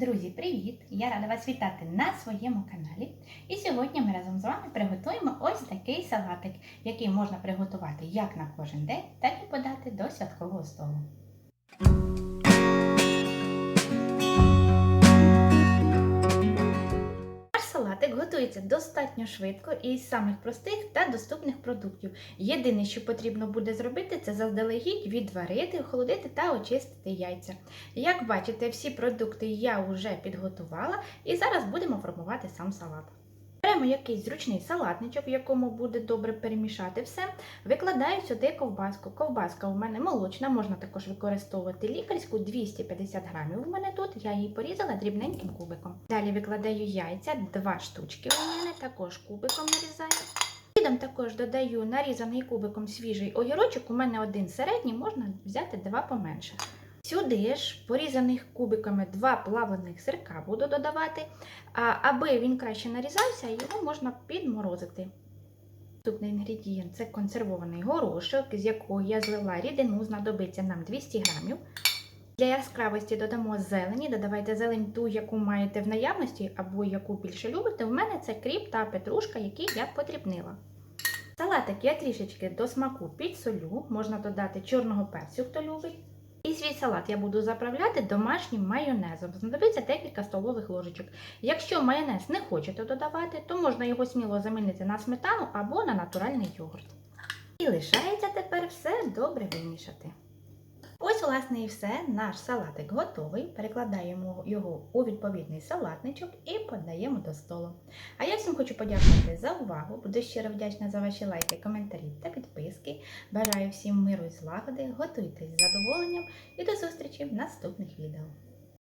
Друзі, привіт! Я рада вас вітати на своєму каналі. І сьогодні ми разом з вами приготуємо ось такий салатик, який можна приготувати як на кожен день, так і подати до святкового столу. Готується достатньо швидко і із самих простих та доступних продуктів. Єдине, що потрібно буде зробити, це заздалегідь відварити, охолодити та очистити яйця. Як бачите, всі продукти я вже підготувала і зараз будемо формувати сам салат. Беремо якийсь зручний салатничок, в якому буде добре перемішати все. Викладаю сюди ковбаску. Ковбаска у мене молочна, можна також використовувати лікарську 250 грамів. У мене тут я її порізала дрібненьким кубиком. Далі викладаю яйця, два штучки у мене, також кубиком нарізаю. Слідом також додаю нарізаний кубиком свіжий огірочок. У мене один середній, можна взяти два поменше. Сюди ж порізаних кубиками два плавлених сирка буду додавати. Аби він краще нарізався, його можна підморозити. Наступний інгредієнт це консервований горошок, з якого я злила рідину, знадобиться нам 200 грамів. Для яскравості додамо зелені, додавайте зелень ту, яку маєте в наявності, або яку більше любите. У мене це кріп та петрушка, які я подрібнила. Салатик я трішечки до смаку підсолю, можна додати чорного перцю, хто любить. І свій салат я буду заправляти домашнім майонезом. Знадобиться декілька столових ложечок. Якщо майонез не хочете додавати, то можна його сміло замінити на сметану або на натуральний йогурт. І лишається тепер все добре вимішати. Власне, і все. Наш салатик готовий. Перекладаємо його у відповідний салатничок і подаємо до столу. А я всім хочу подякувати за увагу. Буду щиро вдячна за ваші лайки, коментарі та підписки. Бажаю всім миру і злагоди. Готуйтесь з задоволенням і до зустрічі в наступних відео.